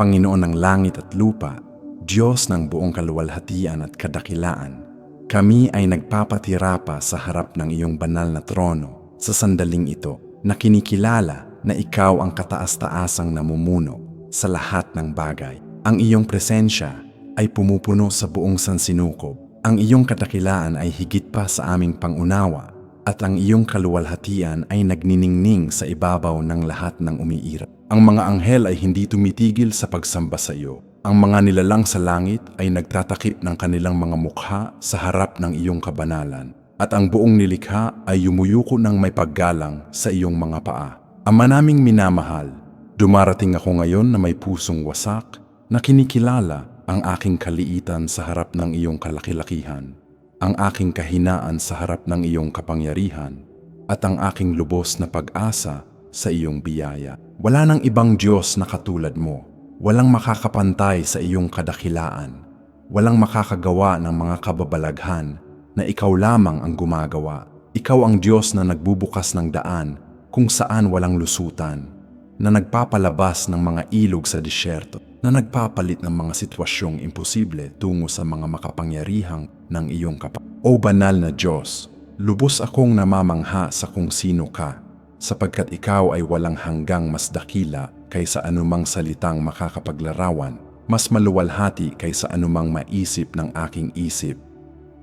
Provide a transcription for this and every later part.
Panginoon ng langit at lupa, Diyos ng buong kaluwalhatian at kadakilaan, kami ay nagpapatira pa sa harap ng iyong banal na trono sa sandaling ito na kinikilala na ikaw ang kataas-taasang namumuno sa lahat ng bagay. Ang iyong presensya ay pumupuno sa buong sansinukob. Ang iyong kadakilaan ay higit pa sa aming pangunawa at ang iyong kaluwalhatian ay nagniningning sa ibabaw ng lahat ng umiirap. Ang mga anghel ay hindi tumitigil sa pagsamba sa iyo. Ang mga nilalang sa langit ay nagtatakip ng kanilang mga mukha sa harap ng iyong kabanalan. At ang buong nilikha ay yumuyuko ng may paggalang sa iyong mga paa. Ama naming minamahal, dumarating ako ngayon na may pusong wasak na kinikilala ang aking kaliitan sa harap ng iyong kalakilakihan, ang aking kahinaan sa harap ng iyong kapangyarihan, at ang aking lubos na pag-asa sa iyong biyaya. Wala nang ibang Diyos na katulad mo. Walang makakapantay sa iyong kadakilaan. Walang makakagawa ng mga kababalaghan na ikaw lamang ang gumagawa. Ikaw ang Diyos na nagbubukas ng daan kung saan walang lusutan, na nagpapalabas ng mga ilog sa disyerto, na nagpapalit ng mga sitwasyong imposible tungo sa mga makapangyarihang ng iyong kapa. O banal na Diyos, lubos akong namamangha sa kung sino ka sapagkat ikaw ay walang hanggang mas dakila kaysa anumang salitang makakapaglarawan, mas maluwalhati kaysa anumang maisip ng aking isip,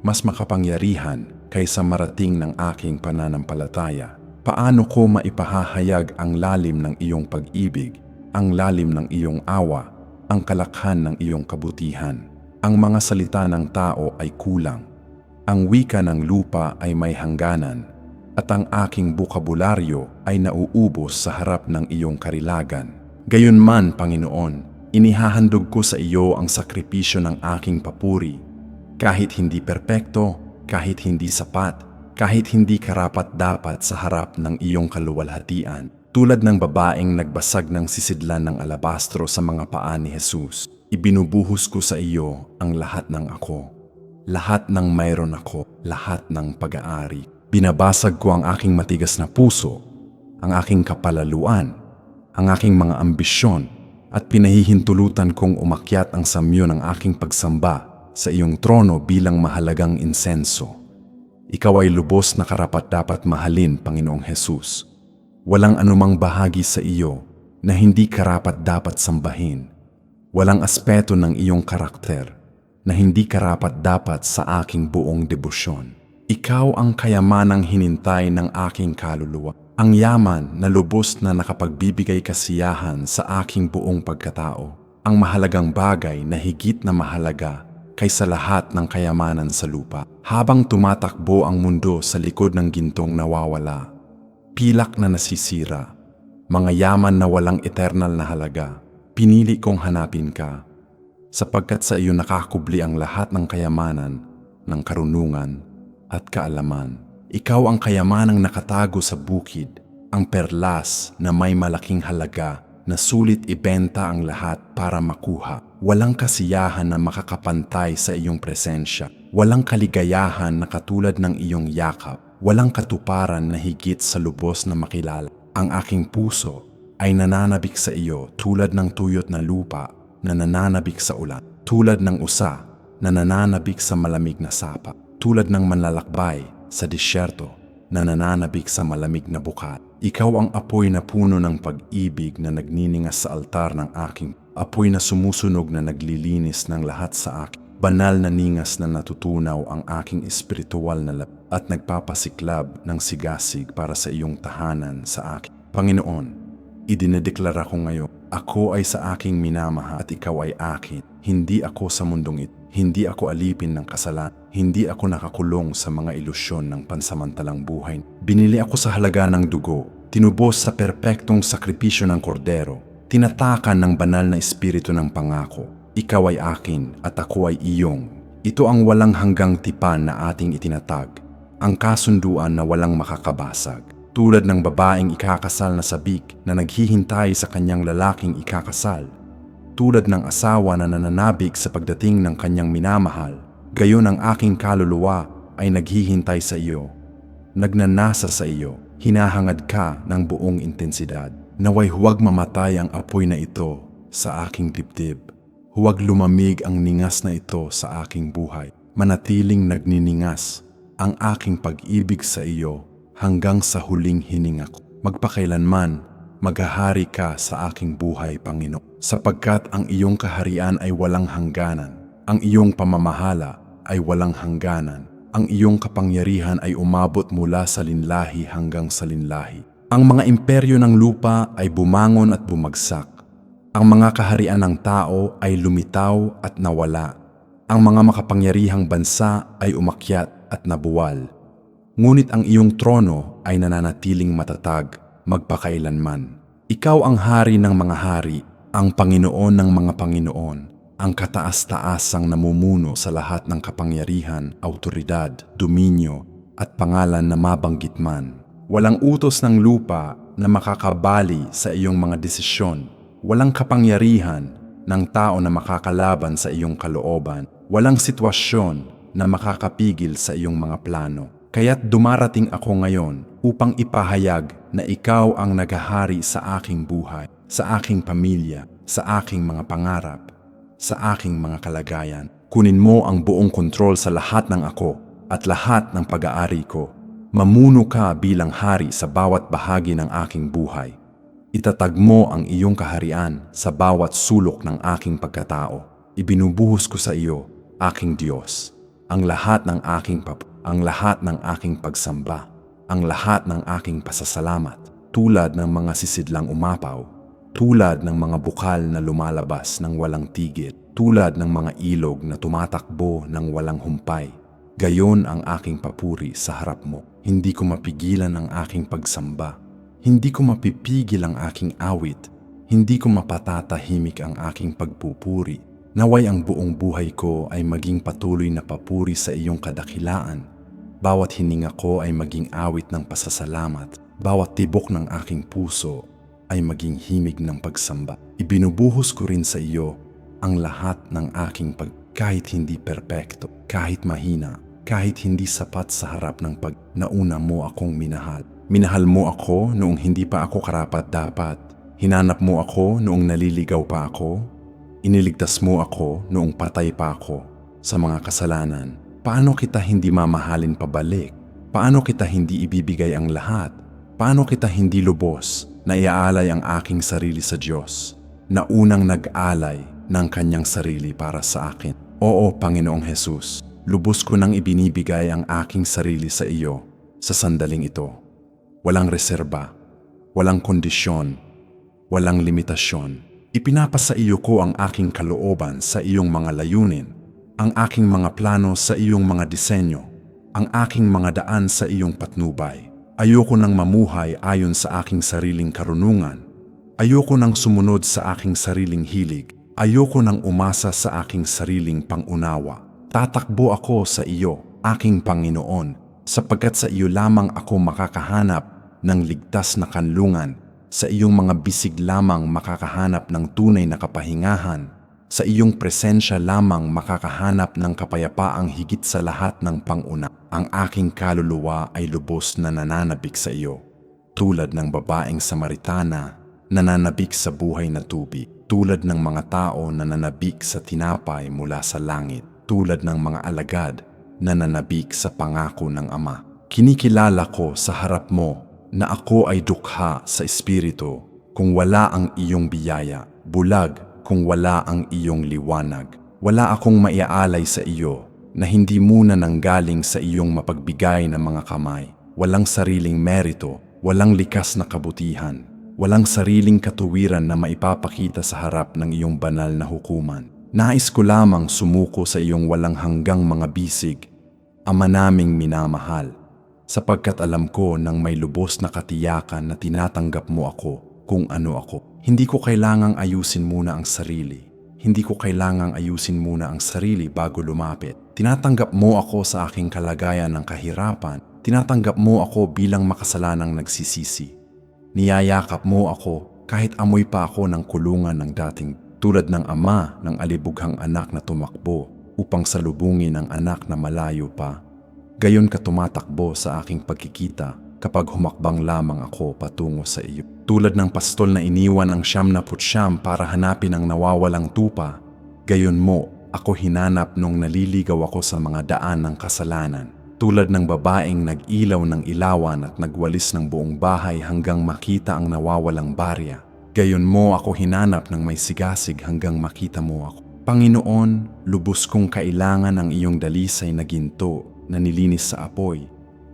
mas makapangyarihan kaysa marating ng aking pananampalataya. Paano ko maipahahayag ang lalim ng iyong pag-ibig, ang lalim ng iyong awa, ang kalakhan ng iyong kabutihan? Ang mga salita ng tao ay kulang. Ang wika ng lupa ay may hangganan at ang aking bukabularyo ay nauubos sa harap ng iyong karilagan. Gayunman, Panginoon, inihahandog ko sa iyo ang sakripisyo ng aking papuri. Kahit hindi perpekto, kahit hindi sapat, kahit hindi karapat-dapat sa harap ng iyong kaluwalhatian. Tulad ng babaeng nagbasag ng sisidlan ng alabastro sa mga paa ni Jesus, ibinubuhos ko sa iyo ang lahat ng ako. Lahat ng mayroon ako, lahat ng pag-aari Binabasag ko ang aking matigas na puso, ang aking kapalaluan, ang aking mga ambisyon, at pinahihintulutan kong umakyat ang samyo ng aking pagsamba sa iyong trono bilang mahalagang insenso. Ikaw ay lubos na karapat dapat mahalin, Panginoong Hesus. Walang anumang bahagi sa iyo na hindi karapat dapat sambahin. Walang aspeto ng iyong karakter na hindi karapat dapat sa aking buong debosyon. Ikaw ang kayamanang hinintay ng aking kaluluwa, ang yaman na lubos na nakapagbibigay kasiyahan sa aking buong pagkatao, ang mahalagang bagay na higit na mahalaga kaysa lahat ng kayamanan sa lupa. Habang tumatakbo ang mundo sa likod ng gintong nawawala, pilak na nasisira, mga yaman na walang eternal na halaga, pinili kong hanapin ka, sapagkat sa iyo nakakubli ang lahat ng kayamanan, ng karunungan, at kaalaman. Ikaw ang kayamanang nakatago sa bukid, ang perlas na may malaking halaga na sulit ibenta ang lahat para makuha. Walang kasiyahan na makakapantay sa iyong presensya. Walang kaligayahan na katulad ng iyong yakap. Walang katuparan na higit sa lubos na makilala. Ang aking puso ay nananabik sa iyo tulad ng tuyot na lupa na nananabik sa ulan. Tulad ng usa na nananabik sa malamig na sapa tulad ng manlalakbay sa disyerto na nananabik sa malamig na bukat. Ikaw ang apoy na puno ng pag-ibig na nagniningas sa altar ng aking apoy na sumusunog na naglilinis ng lahat sa akin. Banal na ningas na natutunaw ang aking espiritual na lab at nagpapasiklab ng sigasig para sa iyong tahanan sa akin. Panginoon, idinedeklara ko ngayon, ako ay sa aking minamahal at ikaw ay akin. Hindi ako sa mundong ito. Hindi ako alipin ng kasalan. Hindi ako nakakulong sa mga ilusyon ng pansamantalang buhay. Binili ako sa halaga ng dugo. Tinubos sa perpektong sakripisyo ng kordero. Tinatakan ng banal na espiritu ng pangako. Ikaw ay akin at ako ay iyong. Ito ang walang hanggang tipan na ating itinatag. Ang kasunduan na walang makakabasag. Tulad ng babaeng ikakasal na sabik na naghihintay sa kanyang lalaking ikakasal. Tulad ng asawa na nananabig sa pagdating ng kanyang minamahal Gayon ang aking kaluluwa ay naghihintay sa iyo. Nagnanasa sa iyo, hinahangad ka ng buong intensidad. Naway huwag mamatay ang apoy na ito sa aking dibdib. Huwag lumamig ang ningas na ito sa aking buhay. Manatiling nagniningas ang aking pag-ibig sa iyo hanggang sa huling hininga ko. Magpakailanman, maghahari ka sa aking buhay, Panginoon. Sapagkat ang iyong kaharian ay walang hangganan. Ang iyong pamamahala ay walang hangganan. Ang iyong kapangyarihan ay umabot mula sa linlahi hanggang sa linlahi. Ang mga imperyo ng lupa ay bumangon at bumagsak. Ang mga kaharian ng tao ay lumitaw at nawala. Ang mga makapangyarihang bansa ay umakyat at nabuwal. Ngunit ang iyong trono ay nananatiling matatag magpakailanman. Ikaw ang hari ng mga hari, ang Panginoon ng mga Panginoon, ang kataas-taasang namumuno sa lahat ng kapangyarihan, autoridad, dominyo, at pangalan na mabanggit man. Walang utos ng lupa na makakabali sa iyong mga desisyon. Walang kapangyarihan ng tao na makakalaban sa iyong kalooban. Walang sitwasyon na makakapigil sa iyong mga plano. Kaya't dumarating ako ngayon upang ipahayag na ikaw ang naghahari sa aking buhay, sa aking pamilya, sa aking mga pangarap, sa aking mga kalagayan. Kunin mo ang buong kontrol sa lahat ng ako at lahat ng pag-aari ko. Mamuno ka bilang hari sa bawat bahagi ng aking buhay. Itatag mo ang iyong kaharian sa bawat sulok ng aking pagkatao. Ibinubuhos ko sa iyo, aking Diyos, ang lahat ng aking pap ang lahat ng aking pagsamba, ang lahat ng aking pasasalamat, tulad ng mga sisidlang umapaw, tulad ng mga bukal na lumalabas ng walang tigil, tulad ng mga ilog na tumatakbo ng walang humpay. Gayon ang aking papuri sa harap mo. Hindi ko mapigilan ang aking pagsamba. Hindi ko mapipigil ang aking awit. Hindi ko mapatatahimik ang aking pagpupuri. Naway ang buong buhay ko ay maging patuloy na papuri sa iyong kadakilaan bawat hininga ko ay maging awit ng pasasalamat. Bawat tibok ng aking puso ay maging himig ng pagsamba. Ibinubuhos ko rin sa iyo ang lahat ng aking pag kahit hindi perpekto, kahit mahina, kahit hindi sapat sa harap ng pag nauna mo akong minahal. Minahal mo ako noong hindi pa ako karapat dapat. Hinanap mo ako noong naliligaw pa ako. Iniligtas mo ako noong patay pa ako sa mga kasalanan Paano kita hindi mamahalin pabalik? Paano kita hindi ibibigay ang lahat? Paano kita hindi lubos na iaalay ang aking sarili sa Diyos na unang nag-alay ng kanyang sarili para sa akin? Oo, Panginoong Hesus, lubos ko nang ibinibigay ang aking sarili sa iyo sa sandaling ito. Walang reserba, walang kondisyon, walang limitasyon. Ipinapasa iyo ko ang aking kalooban sa iyong mga layunin ang aking mga plano sa iyong mga disenyo, ang aking mga daan sa iyong patnubay. Ayoko nang mamuhay ayon sa aking sariling karunungan. Ayoko nang sumunod sa aking sariling hilig. Ayoko nang umasa sa aking sariling pangunawa. Tatakbo ako sa iyo, aking Panginoon, sapagkat sa iyo lamang ako makakahanap ng ligtas na kanlungan. Sa iyong mga bisig lamang makakahanap ng tunay na kapahingahan sa iyong presensya lamang makakahanap ng kapayapaang higit sa lahat ng panguna. Ang aking kaluluwa ay lubos na nananabik sa iyo. Tulad ng babaeng Samaritana, nananabik sa buhay na tubig. Tulad ng mga tao na nananabik sa tinapay mula sa langit. Tulad ng mga alagad na nananabik sa pangako ng Ama. Kinikilala ko sa harap mo na ako ay dukha sa Espiritu kung wala ang iyong biyaya, bulag kung wala ang iyong liwanag. Wala akong maiaalay sa iyo na hindi muna nanggaling sa iyong mapagbigay na mga kamay. Walang sariling merito, walang likas na kabutihan, walang sariling katuwiran na maipapakita sa harap ng iyong banal na hukuman. Nais ko lamang sumuko sa iyong walang hanggang mga bisig, Ama naming minamahal, sapagkat alam ko nang may lubos na katiyakan na tinatanggap mo ako kung ano ako. Hindi ko kailangang ayusin muna ang sarili. Hindi ko kailangang ayusin muna ang sarili bago lumapit. Tinatanggap mo ako sa aking kalagayan ng kahirapan. Tinatanggap mo ako bilang makasalanang nagsisisi. Niyayakap mo ako kahit amoy pa ako ng kulungan ng dating tulad ng ama ng alibughang anak na tumakbo upang salubungin ang anak na malayo pa. Gayon ka tumatakbo sa aking pagkikita kapag humakbang lamang ako patungo sa iyo. Tulad ng pastol na iniwan ang siyam na putsyam para hanapin ang nawawalang tupa, gayon mo ako hinanap nung naliligaw ako sa mga daan ng kasalanan. Tulad ng babaeng nag-ilaw ng ilawan at nagwalis ng buong bahay hanggang makita ang nawawalang barya. Gayon mo ako hinanap ng may sigasig hanggang makita mo ako. Panginoon, lubos kong kailangan ang iyong dalisay na ginto na nilinis sa apoy,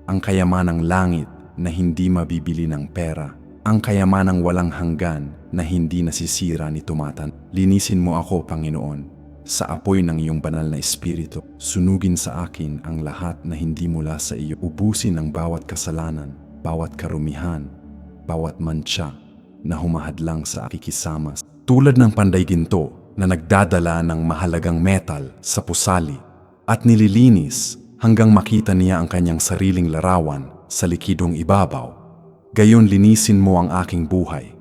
ang kayamanang langit na hindi mabibili ng pera, ang kayamanang walang hanggan na hindi nasisira ni tumatan. Linisin mo ako, Panginoon, sa apoy ng iyong banal na espiritu. Sunugin sa akin ang lahat na hindi mula sa iyo. Ubusin ang bawat kasalanan, bawat karumihan, bawat mancha na humahadlang sa akikisama. Tulad ng panday ginto na nagdadala ng mahalagang metal sa pusali at nililinis hanggang makita niya ang kanyang sariling larawan sa likidong ibabaw. Gayon linisin mo ang aking buhay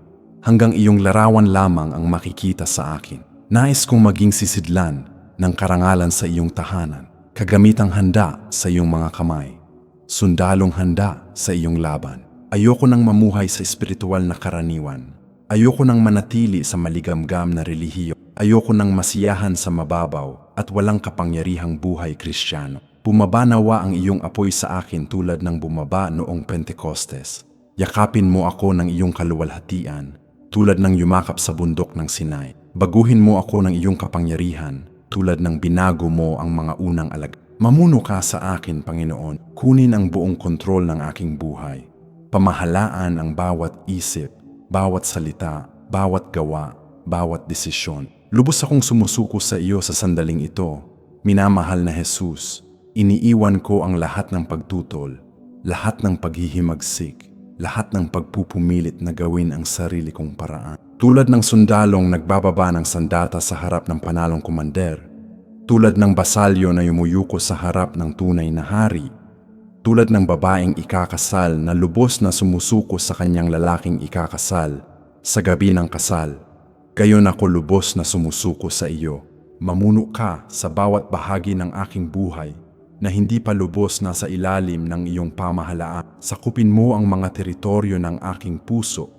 hanggang iyong larawan lamang ang makikita sa akin. Nais kong maging sisidlan ng karangalan sa iyong tahanan, kagamitang handa sa iyong mga kamay, sundalong handa sa iyong laban. Ayoko nang mamuhay sa espiritual na karaniwan. Ayoko nang manatili sa maligamgam na relihiyo. Ayoko nang masiyahan sa mababaw at walang kapangyarihang buhay kristyano. Bumaba nawa ang iyong apoy sa akin tulad ng bumaba noong Pentecostes. Yakapin mo ako ng iyong kaluwalhatian tulad ng yumakap sa bundok ng Sinai. Baguhin mo ako ng iyong kapangyarihan tulad ng binago mo ang mga unang alag. Mamuno ka sa akin, Panginoon. Kunin ang buong kontrol ng aking buhay. Pamahalaan ang bawat isip, bawat salita, bawat gawa, bawat desisyon. Lubos akong sumusuko sa iyo sa sandaling ito. Minamahal na Jesus, iniiwan ko ang lahat ng pagtutol, lahat ng paghihimagsik, lahat ng pagpupumilit na gawin ang sarili kong paraan. Tulad ng sundalong nagbababa ng sandata sa harap ng panalong kumander, tulad ng basalyo na yumuyuko sa harap ng tunay na hari, tulad ng babaeng ikakasal na lubos na sumusuko sa kanyang lalaking ikakasal sa gabi ng kasal. Gayon ako lubos na sumusuko sa iyo. Mamuno ka sa bawat bahagi ng aking buhay na hindi pa lubos na sa ilalim ng iyong pamahalaan. Sakupin mo ang mga teritoryo ng aking puso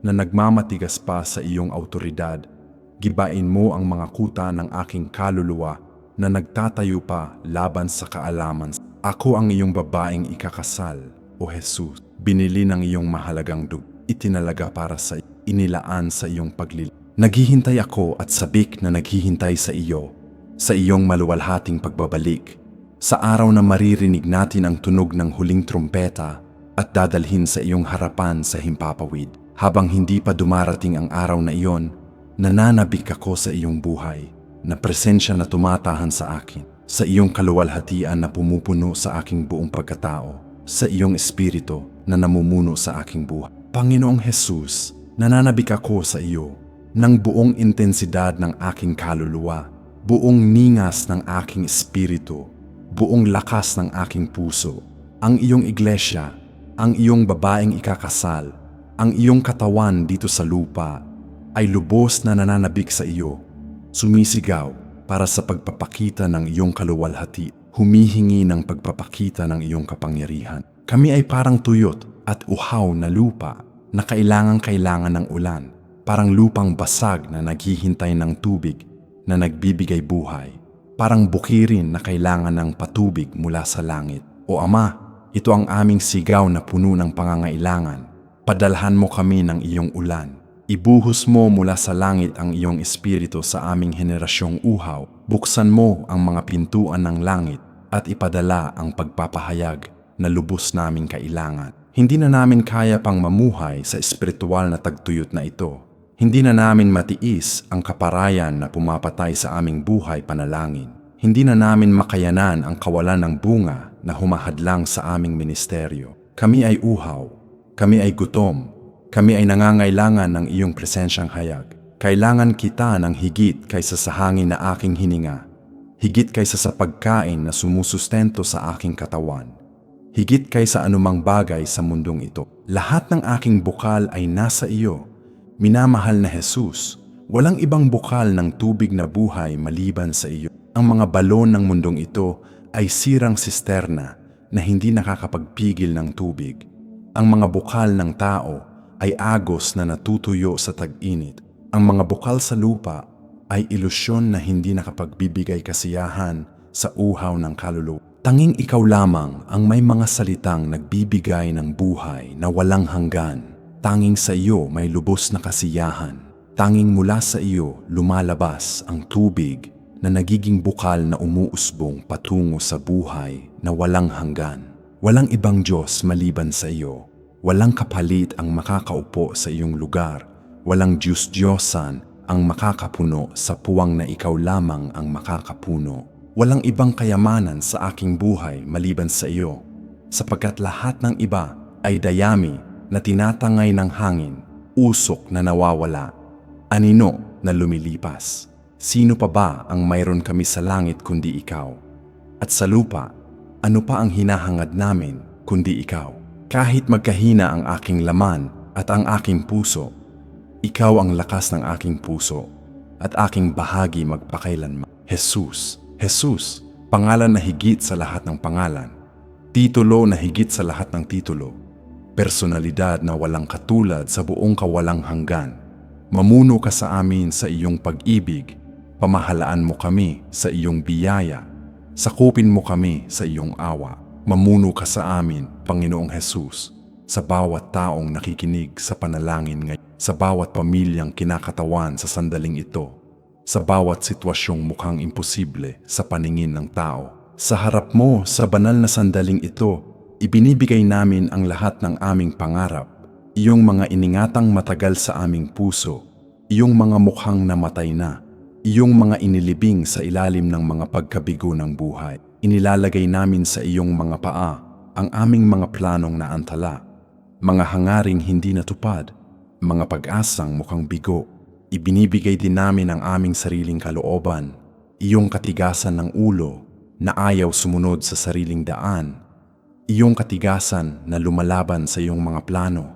na nagmamatigas pa sa iyong autoridad. Gibain mo ang mga kuta ng aking kaluluwa na nagtatayo pa laban sa kaalaman. Ako ang iyong babaeng ikakasal, O Jesus. Binili ng iyong mahalagang dug. Itinalaga para sa inilaan sa iyong paglil. Naghihintay ako at sabik na naghihintay sa iyo, sa iyong maluwalhating pagbabalik. Sa araw na maririnig natin ang tunog ng huling trumpeta at dadalhin sa iyong harapan sa himpapawid. Habang hindi pa dumarating ang araw na iyon, nananabik ako sa iyong buhay na presensya na tumatahan sa akin, sa iyong kaluwalhatian na pumupuno sa aking buong pagkatao, sa iyong espiritu na namumuno sa aking buhay. Panginoong Jesus, nananabik ako sa iyo ng buong intensidad ng aking kaluluwa, buong ningas ng aking espiritu, buong lakas ng aking puso. Ang iyong iglesia, ang iyong babaeng ikakasal, ang iyong katawan dito sa lupa ay lubos na nananabik sa iyo. Sumisigaw para sa pagpapakita ng iyong kaluwalhati, humihingi ng pagpapakita ng iyong kapangyarihan. Kami ay parang tuyot at uhaw na lupa na kailangang kailangan ng ulan, parang lupang basag na naghihintay ng tubig na nagbibigay buhay, parang bukirin na kailangan ng patubig mula sa langit. O Ama, ito ang aming sigaw na puno ng pangangailangan. Padalhan mo kami ng iyong ulan. Ibuhos mo mula sa langit ang iyong espiritu sa aming henerasyong uhaw. Buksan mo ang mga pintuan ng langit at ipadala ang pagpapahayag na lubos naming kailangan. Hindi na namin kaya pang mamuhay sa espiritual na tagtuyot na ito. Hindi na namin matiis ang kaparayan na pumapatay sa aming buhay panalangin. Hindi na namin makayanan ang kawalan ng bunga na humahadlang sa aming ministeryo. Kami ay uhaw, kami ay gutom, kami ay nangangailangan ng iyong presensyang hayag. Kailangan kita ng higit kaysa sa hangin na aking hininga, higit kaysa sa pagkain na sumusustento sa aking katawan, higit kaysa anumang bagay sa mundong ito. Lahat ng aking bukal ay nasa iyo. Minamahal na Jesus, walang ibang bukal ng tubig na buhay maliban sa iyo. Ang mga balon ng mundong ito ay sirang sisterna na hindi nakakapagpigil ng tubig. Ang mga bukal ng tao ay agos na natutuyo sa tag-init. Ang mga bukal sa lupa ay ilusyon na hindi nakapagbibigay kasiyahan sa uhaw ng kaluluwa. Tanging ikaw lamang ang may mga salitang nagbibigay ng buhay na walang hanggan. Tanging sa iyo may lubos na kasiyahan. Tanging mula sa iyo lumalabas ang tubig na nagiging bukal na umuusbong patungo sa buhay na walang hanggan. Walang ibang Diyos maliban sa iyo. Walang kapalit ang makakaupo sa iyong lugar. Walang Diyos-Diyosan ang makakapuno sa puwang na ikaw lamang ang makakapuno. Walang ibang kayamanan sa aking buhay maliban sa iyo, sapagkat lahat ng iba ay dayami na tinatangay ng hangin, usok na nawawala, anino na lumilipas. Sino pa ba ang mayroon kami sa langit kundi ikaw? At sa lupa, ano pa ang hinahangad namin kundi ikaw? Kahit magkahina ang aking laman at ang aking puso, ikaw ang lakas ng aking puso at aking bahagi magpakailanman. Jesus, Jesus, pangalan na higit sa lahat ng pangalan, titulo na higit sa lahat ng titulo, personalidad na walang katulad sa buong kawalang hanggan. Mamuno ka sa amin sa iyong pag-ibig, pamahalaan mo kami sa iyong biyaya, sakupin mo kami sa iyong awa. Mamuno ka sa amin, Panginoong Jesus, sa bawat taong nakikinig sa panalangin ngayon, sa bawat pamilyang kinakatawan sa sandaling ito, sa bawat sitwasyong mukhang imposible sa paningin ng tao. Sa harap mo, sa banal na sandaling ito, ibinibigay namin ang lahat ng aming pangarap, iyong mga iningatang matagal sa aming puso, iyong mga mukhang namatay na, iyong mga inilibing sa ilalim ng mga pagkabigo ng buhay. Inilalagay namin sa iyong mga paa ang aming mga planong naantala, mga hangaring hindi natupad, mga pag-asang mukhang bigo. Ibinibigay din namin ang aming sariling kalooban, iyong katigasan ng ulo na ayaw sumunod sa sariling daan, iyong katigasan na lumalaban sa iyong mga plano,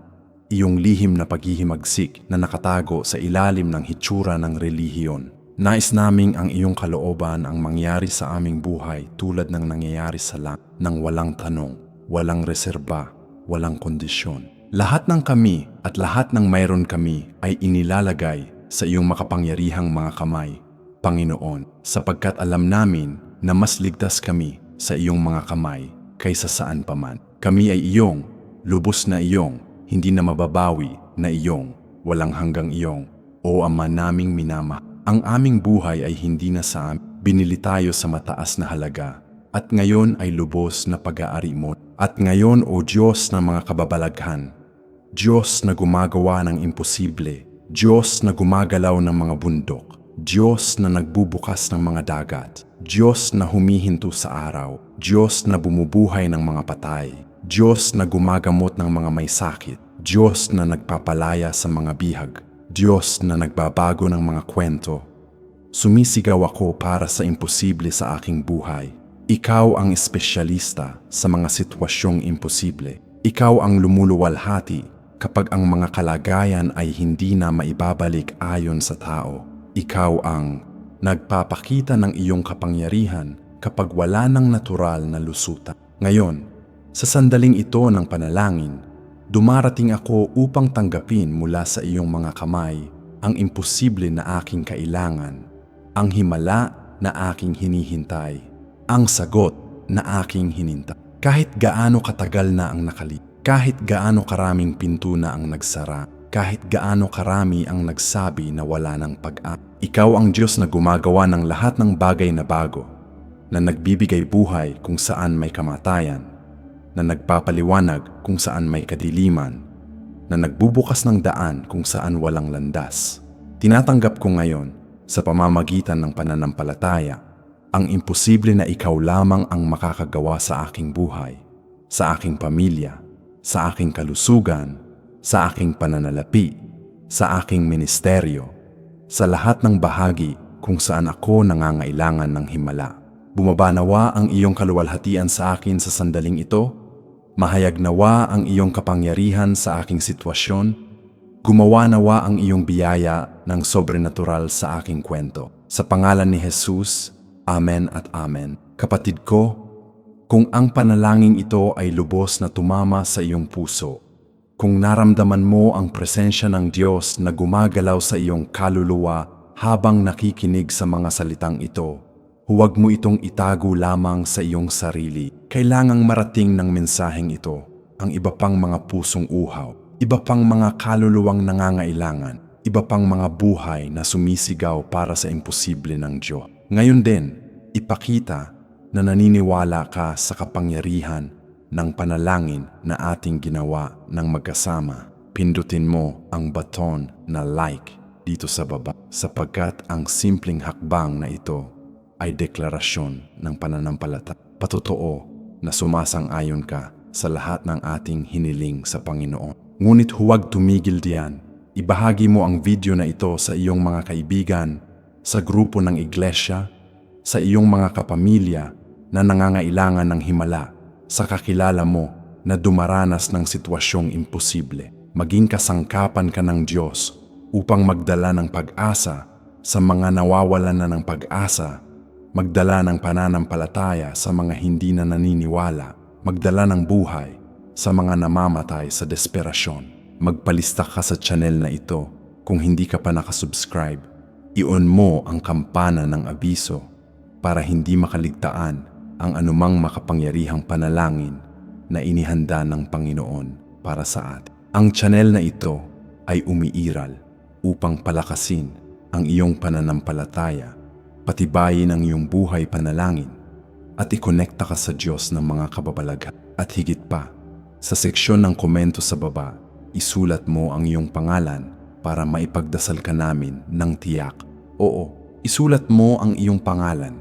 iyong lihim na paghihimagsik na nakatago sa ilalim ng hitsura ng relihiyon. Nais naming ang iyong kalooban ang mangyari sa aming buhay tulad ng nangyayari sa lang ng walang tanong, walang reserba, walang kondisyon. Lahat ng kami at lahat ng mayroon kami ay inilalagay sa iyong makapangyarihang mga kamay, Panginoon, sapagkat alam namin na mas ligtas kami sa iyong mga kamay kaysa saan paman. Kami ay iyong, lubos na iyong, hindi na mababawi na iyong, walang hanggang iyong, o Ama naming minama. Ang aming buhay ay hindi na sa amin, binili tayo sa mataas na halaga, at ngayon ay lubos na pag-aari mo. At ngayon, O Diyos ng mga kababalaghan, Diyos na gumagawa ng imposible, Diyos na gumagalaw ng mga bundok, Diyos na nagbubukas ng mga dagat, Diyos na humihinto sa araw, Diyos na bumubuhay ng mga patay, Diyos na gumagamot ng mga may sakit, Diyos na nagpapalaya sa mga bihag, Diyos na nagbabago ng mga kwento. Sumisigaw ako para sa imposible sa aking buhay. Ikaw ang espesyalista sa mga sitwasyong imposible. Ikaw ang lumuluwalhati kapag ang mga kalagayan ay hindi na maibabalik ayon sa tao. Ikaw ang nagpapakita ng iyong kapangyarihan kapag wala ng natural na lusutan. Ngayon, sa sandaling ito ng panalangin, dumarating ako upang tanggapin mula sa iyong mga kamay ang imposible na aking kailangan, ang himala na aking hinihintay, ang sagot na aking hinintay. Kahit gaano katagal na ang nakali, kahit gaano karaming pinto na ang nagsara, kahit gaano karami ang nagsabi na wala ng pag-a. Ikaw ang Diyos na gumagawa ng lahat ng bagay na bago, na nagbibigay buhay kung saan may kamatayan, na nagpapaliwanag kung saan may kadiliman, na nagbubukas ng daan kung saan walang landas. Tinatanggap ko ngayon sa pamamagitan ng pananampalataya ang imposible na ikaw lamang ang makakagawa sa aking buhay, sa aking pamilya, sa aking kalusugan, sa aking pananalapi, sa aking ministeryo, sa lahat ng bahagi kung saan ako nangangailangan ng himala. Bumaba nawa ang iyong kaluwalhatian sa akin sa sandaling ito, mahayag nawa ang iyong kapangyarihan sa aking sitwasyon, gumawa nawa ang iyong biyaya ng sobrenatural sa aking kwento. Sa pangalan ni Jesus, Amen at Amen. Kapatid ko, kung ang panalangin ito ay lubos na tumama sa iyong puso, Kung naramdaman mo ang presensya ng Diyos na gumagalaw sa iyong kaluluwa habang nakikinig sa mga salitang ito, huwag mo itong itago lamang sa iyong sarili. Kailangang marating ng mensaheng ito ang iba pang mga pusong uhaw, iba pang mga kaluluwang nangangailangan, iba pang mga buhay na sumisigaw para sa imposible ng Diyos. Ngayon din, ipakita na naniniwala ka sa kapangyarihan ng panalangin na ating ginawa ng magkasama. Pindutin mo ang baton na like dito sa baba sapagkat ang simpleng hakbang na ito ay deklarasyon ng pananampalataya. Patotoo na sumasang-ayon ka sa lahat ng ating hiniling sa Panginoon. Ngunit huwag tumigil diyan. Ibahagi mo ang video na ito sa iyong mga kaibigan, sa grupo ng iglesia, sa iyong mga kapamilya na nangangailangan ng himala sa kakilala mo na dumaranas ng sitwasyong imposible. Maging kasangkapan ka ng Diyos upang magdala ng pag-asa sa mga nawawalan na ng pag-asa, magdala ng pananampalataya sa mga hindi na naniniwala, magdala ng buhay sa mga namamatay sa desperasyon. Magpalista ka sa channel na ito kung hindi ka pa nakasubscribe. I-on mo ang kampana ng abiso para hindi makaligtaan ang anumang makapangyarihang panalangin na inihanda ng Panginoon para sa atin. Ang channel na ito ay umiiral upang palakasin ang iyong pananampalataya, patibayin ang iyong buhay panalangin, at ikonekta ka sa Diyos ng mga kababalaghan. At higit pa, sa seksyon ng komento sa baba, isulat mo ang iyong pangalan para maipagdasal ka namin ng tiyak. Oo, isulat mo ang iyong pangalan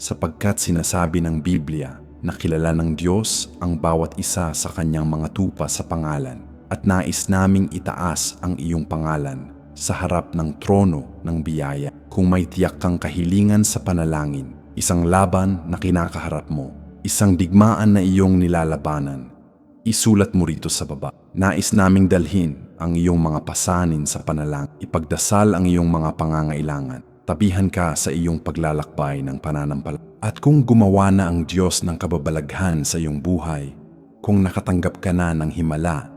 sapagkat sinasabi ng Biblia na kilala ng Diyos ang bawat isa sa kanyang mga tupa sa pangalan at nais naming itaas ang iyong pangalan sa harap ng trono ng biyaya kung may tiyak kang kahilingan sa panalangin, isang laban na kinakaharap mo, isang digmaan na iyong nilalabanan. Isulat mo rito sa baba. Nais naming dalhin ang iyong mga pasanin sa panalangin, ipagdasal ang iyong mga pangangailangan tabihan ka sa iyong paglalakbay ng pananampalataya. At kung gumawa na ang Diyos ng kababalaghan sa iyong buhay, kung nakatanggap ka na ng himala,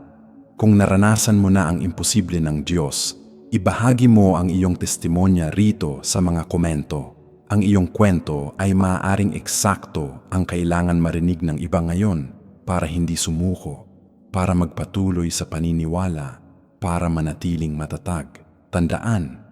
kung naranasan mo na ang imposible ng Diyos, ibahagi mo ang iyong testimonya rito sa mga komento. Ang iyong kwento ay maaaring eksakto ang kailangan marinig ng iba ngayon para hindi sumuko, para magpatuloy sa paniniwala, para manatiling matatag. Tandaan,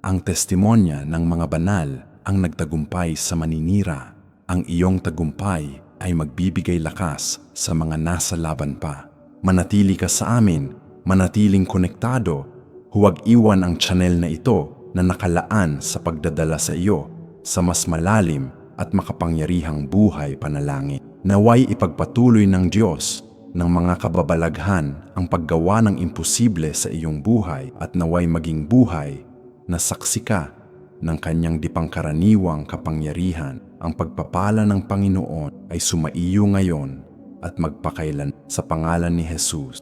ang testimonya ng mga banal ang nagtagumpay sa maninira. Ang iyong tagumpay ay magbibigay lakas sa mga nasa laban pa. Manatili ka sa amin, manatiling konektado. Huwag iwan ang channel na ito na nakalaan sa pagdadala sa iyo sa mas malalim at makapangyarihang buhay panalangin. Naway ipagpatuloy ng Diyos ng mga kababalaghan ang paggawa ng imposible sa iyong buhay at naway maging buhay na saksi ka ng kanyang dipangkaraniwang kapangyarihan. Ang pagpapala ng Panginoon ay sumaiyo ngayon at magpakailan sa pangalan ni Jesus.